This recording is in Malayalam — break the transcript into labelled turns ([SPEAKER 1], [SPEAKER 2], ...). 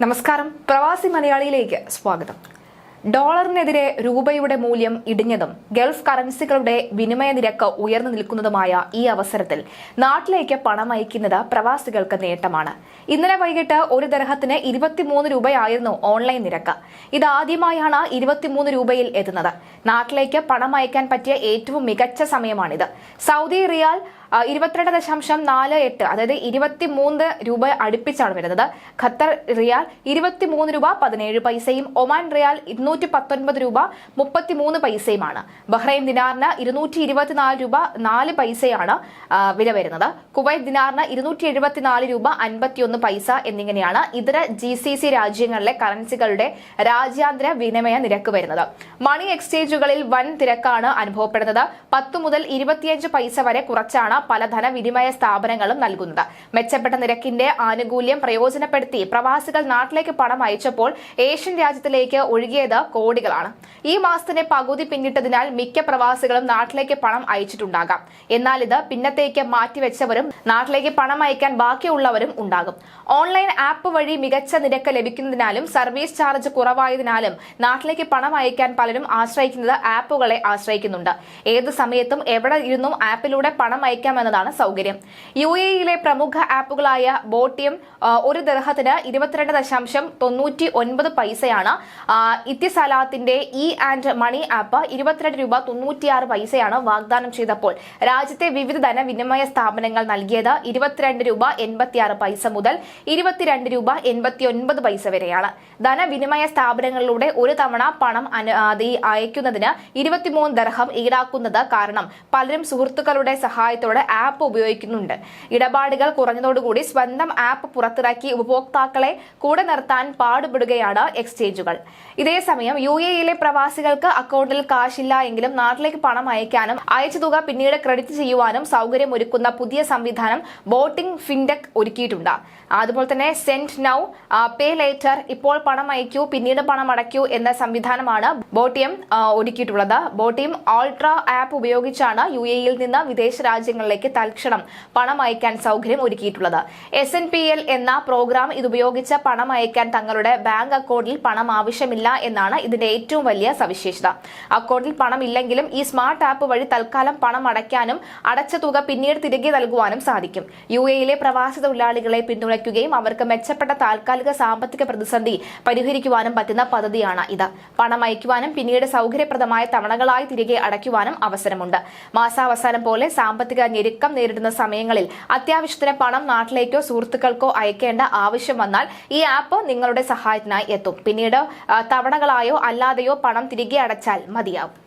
[SPEAKER 1] നമസ്കാരം. പ്രവാസി മലയാളിയിലേക്ക് സ്വാഗതം. ഡോളറിനെതിരെ രൂപയുടെ മൂല്യം ഇടിഞ്ഞതും ഗൾഫ് കറൻസികളുടെ വിനിമയ നിരക്ക് ഉയർന്നു നിൽക്കുന്നതുമായ ഈ അവസരത്തിൽ നാട്ടിലേക്ക് പണം അയക്കുന്നത് പ്രവാസികൾക്ക് നേട്ടമാണ്. ഇന്നലെ വൈകിട്ട് ഒരു ദർഹത്തിന് ഇരുപത്തിമൂന്ന് രൂപയായിരുന്നു ഓൺലൈൻ നിരക്ക്. ഇതാദ്യമായാണ് ഇരുപത്തിമൂന്ന് രൂപയിൽ എത്തുന്നത്. നാട്ടിലേക്ക് പണം അയക്കാൻ പറ്റിയ ഏറ്റവും മികച്ച സമയമാണിത്. സൗദി റിയാൽ ഇരുപത്തിരണ്ട് ദശാംശം നാല് എട്ട് അതായത് ഇരുപത്തി മൂന്ന് രൂപ അടുപ്പിച്ചാണ് വരുന്നത്. ഖത്തർ റിയാൽ ഇരുപത്തി മൂന്ന് രൂപ പതിനേഴ് പൈസയും ഒമാൻ റിയാൽ ഇരുന്നൂറ്റി പത്തൊൻപത് രൂപ മുപ്പത്തി മൂന്ന് പൈസയുമാണ്. ബഹ്റൈൻ ദിനാറിന് ഇരുന്നൂറ്റി ഇരുപത്തിനാല് രൂപ നാല് പൈസയാണ് വില വരുന്നത്. കുവൈറ്റ് ദിനാറിന് ഇരുന്നൂറ്റി എഴുപത്തിനാല് രൂപ അൻപത്തിയൊന്ന് പൈസ എന്നിങ്ങനെയാണ് ഇതര ജി സി സി രാജ്യങ്ങളിലെ കറൻസികളുടെ രാജ്യാന്തര വിനിമയ നിരക്ക് വരുന്നത്. മണി എക്സ്ചേഞ്ചുകളിൽ വൻ തിരക്കാണ് അനുഭവപ്പെടുന്നത്. പത്ത് മുതൽ ഇരുപത്തിയഞ്ച് പൈസ വരെ കുറച്ചാണ് പല ധനവിനിമയ സ്ഥാപനങ്ങളും നൽകുന്നത്. മെച്ചപ്പെട്ട നിരക്കിന്റെ ആനുകൂല്യം പ്രയോജനപ്പെടുത്തി പ്രവാസികൾ നാട്ടിലേക്ക് പണം അയച്ചപ്പോൾ ഏഷ്യൻ രാജ്യത്തിലേക്ക് ഒഴുകിയത് കോടികളാണ്. ഈ മാസത്തിന്റെ പകുതി പിന്നിട്ടതിനാൽ മിക്ക പ്രവാസികളും നാട്ടിലേക്ക് പണം അയച്ചിട്ടുണ്ടാകാം. എന്നാൽ ഇത് പിന്നത്തേക്ക് മാറ്റിവെച്ചവരും നാട്ടിലേക്ക് പണം അയക്കാൻ ബാക്കിയുള്ളവരും ഉണ്ടാകും. ഓൺലൈൻ ആപ്പ് വഴി മികച്ച നിരക്ക് ലഭിക്കുന്നതിനാലും സർവീസ് ചാർജ് കുറവായതിനാലും നാട്ടിലേക്ക് പണം അയക്കാൻ പലരും ആശ്രയിക്കുന്നത് ആപ്പുകളെ ആശ്രയിക്കുന്നുണ്ട്. ഏത് സമയത്തും എവിടെ ഇരുന്നും ആപ്പിലൂടെ പണം അയക്കാമെന്നതാണ് സൗകര്യം. യു എയിലെ പ്രമുഖ ആപ്പുകളായ ബോട്ടിയം ഒരു ദർഹത്തിന് ഇരുപത്തിരണ്ട് ദശാംശം തൊണ്ണൂറ്റി ഒൻപത് പൈസയാണ്. ഇത്തിസലാത്തിന്റെ ഇ ആൻഡ് മണി ആപ്പ് ഇരുപത്തിരണ്ട് രൂപ തൊണ്ണൂറ്റിയാറ് പൈസയാണ് വാഗ്ദാനം ചെയ്തപ്പോൾ രാജ്യത്തെ വിവിധ ധനവിനിമയ സ്ഥാപനങ്ങൾ നൽകിയത് ഇരുപത്തിരണ്ട് രൂപ എൺപത്തിയാറ് പൈസ മുതൽ ഇരുപത്തിരണ്ട് രൂപ എൺപത്തി ഒൻപത് പൈസ വരെയാണ്. ധനവിനിമയ സ്ഥാപനങ്ങളിലൂടെ ഒരു തവണ പണം അയക്കുന്നതിന് ഇരുപത്തിമൂന്ന് ദർഹം ഈടാക്കുന്നത് കാരണം പലരും സുഹൃത്തുക്കളുടെ സഹായത്തോടെ ആപ്പ് ഉപയോഗിക്കുന്നുണ്ട്. ഇടപാടുകൾ കുറഞ്ഞതോടുകൂടി സ്വന്തം ആപ്പ് പുറത്തിറക്കി ഉപഭോക്താക്കളെ കൂടെ നിർത്താൻ പാടുപെടുകയാണ് എക്സ്ചേഞ്ചുകൾ ഇതേസമയം യു എയിലെ പ്രവാസികൾക്ക് അക്കൗണ്ടിൽ കാശില്ല എങ്കിലും നാട്ടിലേക്ക് പണം അയക്കാനും അയച്ച തുക പിന്നീട് ക്രെഡിറ്റ് ചെയ്യുവാനും സൗകര്യം ഒരുക്കുന്ന പുതിയ സംവിധാനം ബോട്ടിംഗ് ഫിൻടെക് ഒരുക്കിയിട്ടുണ്ട്. അതുപോലെ തന്നെ സെൻഡ് നൗ പേ ലേറ്റർ ഇപ്പോൾ പണം അയക്കൂ പിന്നീട് പണം അടയ്ക്കൂ എന്ന സംവിധാനമാണ് ബോട്ടിയം ഒരുക്കിയിട്ടുള്ളത്. ബോട്ടിയം ഓൾട്ര ആപ്പ് ഉപയോഗിച്ചാണ് യു എയിൽ നിന്ന് വിദേശ രാജ്യങ്ങളിലേക്ക് തൽക്ഷണം പണം അയക്കാൻ സൗകര്യം ഒരുക്കിയിട്ടുള്ളത്. എസ് എന്ന പ്രോഗ്രാം ഇതുപയോഗിച്ച് പണം അയക്കാൻ തങ്ങളുടെ ബാങ്ക് അക്കൗണ്ടിൽ പണം ആവശ്യമില്ല എന്നാണ് ഇതിന്റെ ഏറ്റവും വലിയ സവിശേഷത. അക്കൗണ്ടിൽ പണം ഇല്ലെങ്കിലും ഈ സ്മാർട്ട് ആപ്പ് വഴി തൽക്കാലം പണം അടയ്ക്കാനും അടച്ച തുക പിന്നീട് തിരികെ നൽകുവാനും സാധിക്കും. യു എയിലെ പ്രവാസി തൊഴിലാളികളെ പിന്തുണയ്ക്കുകയും അവർക്ക് മെച്ചപ്പെട്ട താൽക്കാലിക സാമ്പത്തിക പ്രതിസന്ധി പരിഹരിക്കുവാനും പറ്റുന്ന പദ്ധതിയാണ് ഇത്. പണം അയക്കുവാനും പിന്നീട് സൗകര്യപ്രദമായ തവണകളായി തിരികെ അടയ്ക്കുവാനും അവസരമുണ്ട്. മാസാവസാനം പോലെ സാമ്പത്തിക ഞെരുക്കം നേരിടുന്ന സമയങ്ങളിൽ അത്യാവശ്യത്തിന് പണം നാട്ടിലേക്കോ സുഹൃത്തുക്കൾക്കോ അയക്കേണ്ട ആവശ്യം വന്നാൽ ഈ ആപ്പ് നിങ്ങളുടെ സഹായത്തിനായി എത്തും. പിന്നീട് തവണകളായോ അല്ലാതെയോ പണം തിരികെ അടച്ചാൽ മതിയാവും.